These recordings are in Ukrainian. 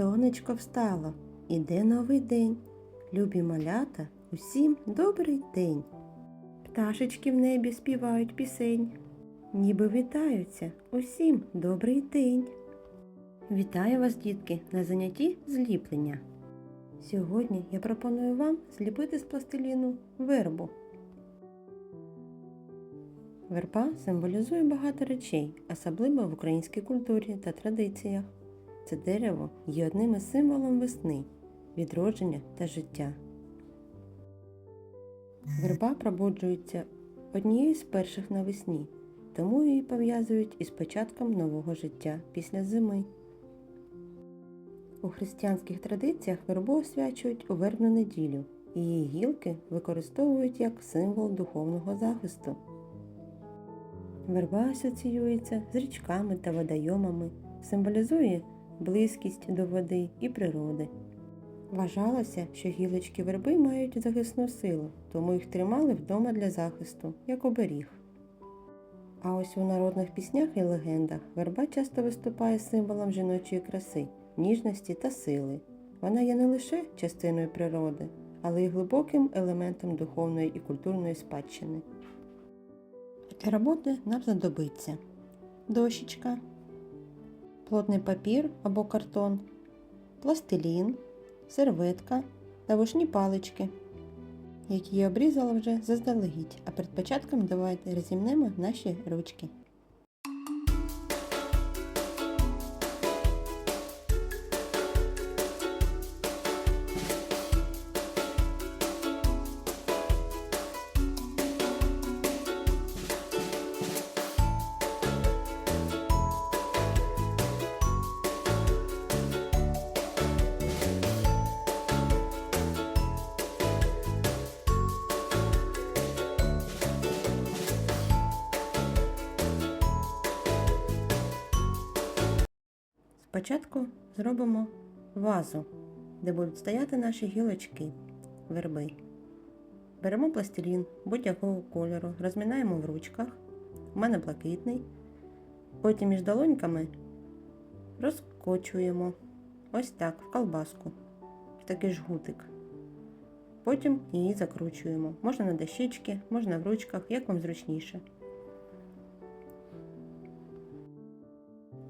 Сонечко встало, іде новий день. Любі малята, усім добрий день. Пташечки в небі співають пісень, ніби вітаються, усім добрий день. Вітаю вас, дітки, на занятті зліплення. Сьогодні я пропоную вам зліпити з пластиліну вербу. Верба символізує багато речей, особливо в українській культурі та традиціях. Це дерево є одним із символом весни, відродження та життя. Верба пробуджується однією з перших навесні, тому її пов'язують із початком нового життя після зими. У християнських традиціях вербу освячують у вербну неділю, і її гілки використовують як символ духовного захисту. Верба асоціюється з річками та водойомами, символізує близькість до води і природи. Вважалося, що гілочки верби мають захисну силу, тому їх тримали вдома для захисту, як оберіг. А ось у народних піснях і легендах верба часто виступає символом жіночої краси, ніжності та сили. Вона є не лише частиною природи, але й глибоким елементом духовної і культурної спадщини. Для роботи нам знадобиться дощечка, плотний папір або картон, пластилін, серветка та вушні палички, які я обрізала вже заздалегідь, а перед початком давайте розімнемо наші ручки. Спочатку зробимо вазу, де будуть стояти наші гілочки верби. Беремо пластилін будь-якого кольору, розмінаємо в ручках. У мене блакитний. Потім між долоньками розкочуємо ось так в колбаску, в такий жгутик. Потім її закручуємо. Можна на дощечки, можна в ручках, як вам зручніше.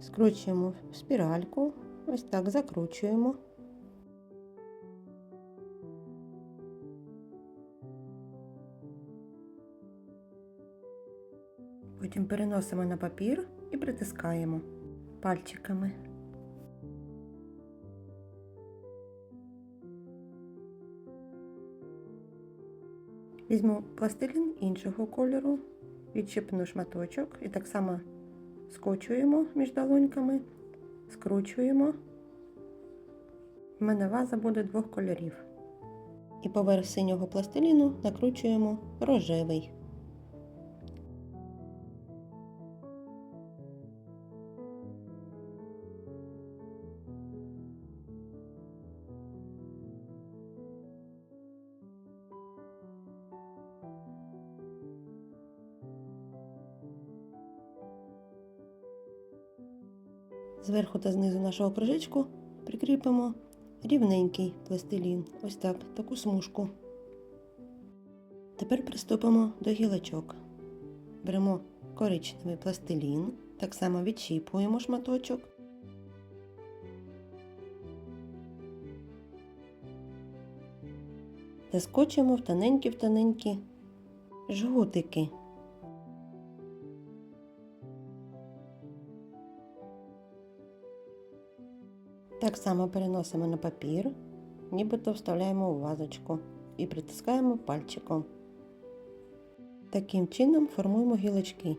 Скручуємо в спіральку, ось так закручуємо. Потім переносимо на папір і притискаємо пальчиками. Візьму пластилін іншого кольору, відчепну шматочок і так само скочуємо між долоньками, скручуємо. У мене ваза буде двох кольорів. І поверх синього пластиліну накручуємо рожевий. Зверху та знизу нашого кружечку прикріпимо рівненький пластилін, ось так, таку смужку. Тепер приступимо до гілочок. Беремо коричневий пластилін, так само відчіпуємо шматочок. Та скочимо в тоненькі в тоненькі жгутики. Так само переносимо на папір, нібито вставляємо у вазочку і притискаємо пальчиком. Таким чином формуємо гілочки.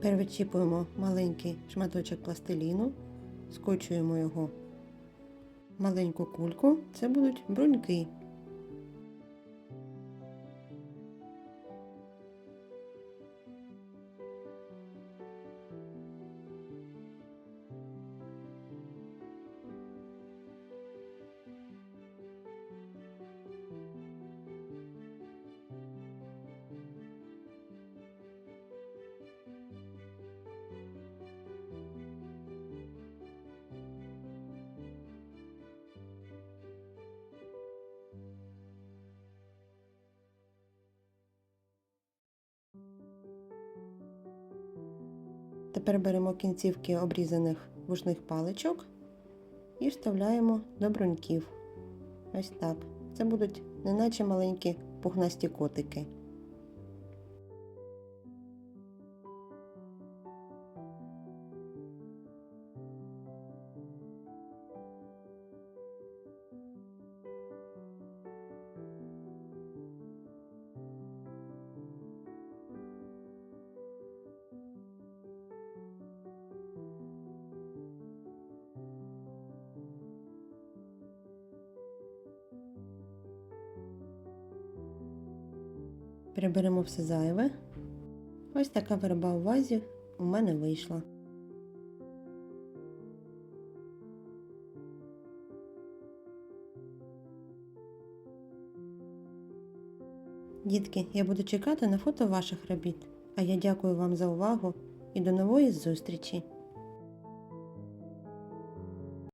Тепер відчіпуємо маленький шматочок пластиліну, скочуємо його в маленьку кульку. Це будуть бруньки. Тепер беремо кінцівки обрізаних вушних паличок і вставляємо до бруньків. Ось так. Це будуть неначе маленькі пухнасті котики. Приберемо все зайве. Ось така верба у вазі у мене вийшла. Дітки, я буду чекати на фото ваших робіт. А я дякую вам за увагу і до нової зустрічі!